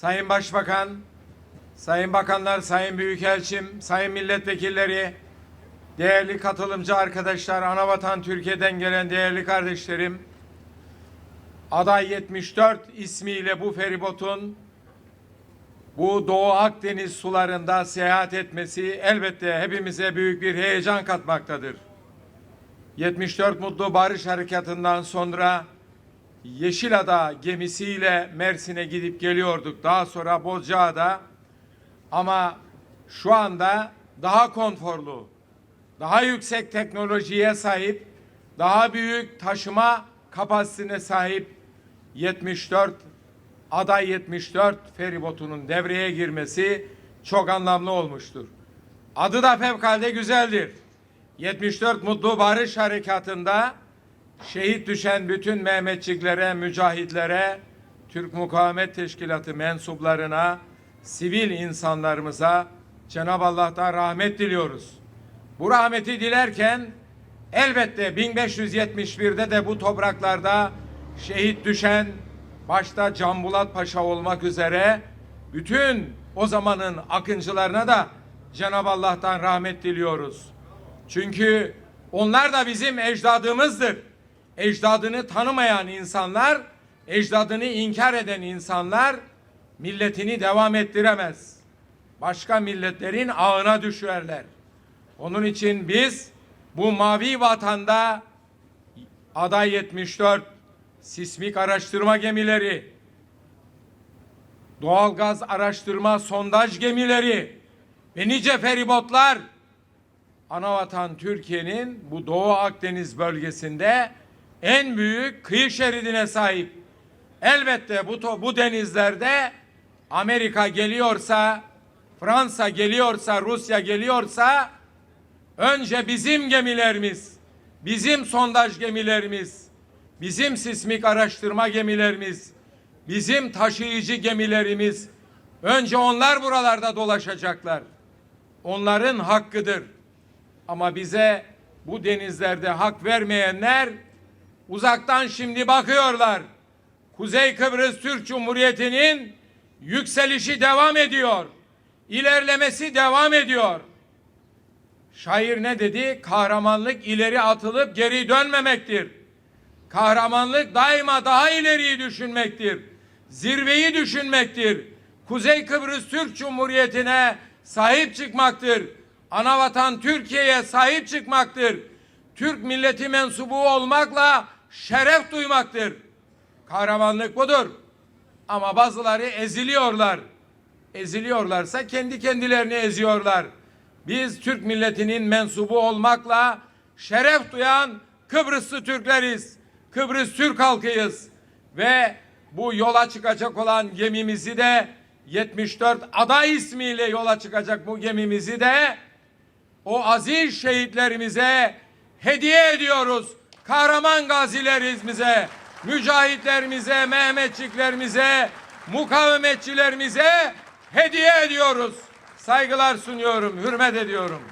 Sayın Başbakan, Sayın Bakanlar, Sayın Büyükelçim, Sayın Milletvekilleri, değerli katılımcı arkadaşlar, Anavatan Türkiye'den gelen değerli kardeşlerim, Aday 74 ismiyle bu feribotun bu Doğu Akdeniz sularında seyahat etmesi elbette hepimize büyük bir heyecan katmaktadır. 74 Mutlu Barış Harekatı'ndan sonra Yeşilada gemisiyle Mersin'e gidip geliyorduk. Daha sonra Bozcaada ama şu anda daha konforlu, daha yüksek teknolojiye sahip, daha büyük taşıma kapasitesine sahip 74 aday 74 feribotunun devreye girmesi çok anlamlı olmuştur. Adı da fevkalade güzeldir. 74 Mutlu Barış Harekatı'nda şehit düşen bütün Mehmetçiklere, mücahitlere, Türk Mukavemet Teşkilatı mensuplarına, sivil insanlarımıza Cenab-ı Allah'tan rahmet diliyoruz. Bu rahmeti dilerken elbette 1571'de de bu topraklarda şehit düşen başta Can Bulat Paşa olmak üzere bütün o zamanın akıncılarına da Cenab-ı Allah'tan rahmet diliyoruz. Çünkü onlar da bizim ecdadımızdır. Ecdadını tanımayan insanlar, ecdadını inkar eden insanlar milletini devam ettiremez. Başka milletlerin ağına düşerler. Onun için biz bu mavi vatanda aday 74 sismik araştırma gemileri, doğalgaz araştırma sondaj gemileri ve nice feribotlar Anavatan Türkiye'nin bu Doğu Akdeniz bölgesinde en büyük kıyı şeridine sahip. Elbette bu bu denizlerde Amerika geliyorsa, Fransa geliyorsa, Rusya geliyorsa önce bizim gemilerimiz, bizim sondaj gemilerimiz, bizim sismik araştırma gemilerimiz, bizim taşıyıcı gemilerimiz önce onlar buralarda dolaşacaklar. Onların hakkıdır. Ama bize bu denizlerde hak vermeyenler uzaktan şimdi bakıyorlar. Kuzey Kıbrıs Türk Cumhuriyeti'nin yükselişi devam ediyor. İlerlemesi devam ediyor. Şair ne dedi? Kahramanlık ileri atılıp geri dönmemektir. Kahramanlık daima daha ileriyi düşünmektir. Zirveyi düşünmektir. Kuzey Kıbrıs Türk Cumhuriyeti'ne sahip çıkmaktır. Anavatan Türkiye'ye sahip çıkmaktır. Türk milleti mensubu olmakla şeref duymaktır. Kahramanlık budur. Ama bazıları eziliyorlar. Eziliyorlarsa kendi kendilerini eziyorlar. Biz Türk milletinin mensubu olmakla şeref duyan Kıbrıslı Türkleriz. Kıbrıs Türk halkıyız. Ve bu yola çıkacak olan gemimizi de 74 aday ismiyle yola çıkacak bu gemimizi de o aziz şehitlerimize hediye ediyoruz. Kahraman gazilerimize, mücahitlerimize, Mehmetçiklerimize, mukavemetçilerimize hediye ediyoruz. Saygılar sunuyorum, hürmet ediyorum.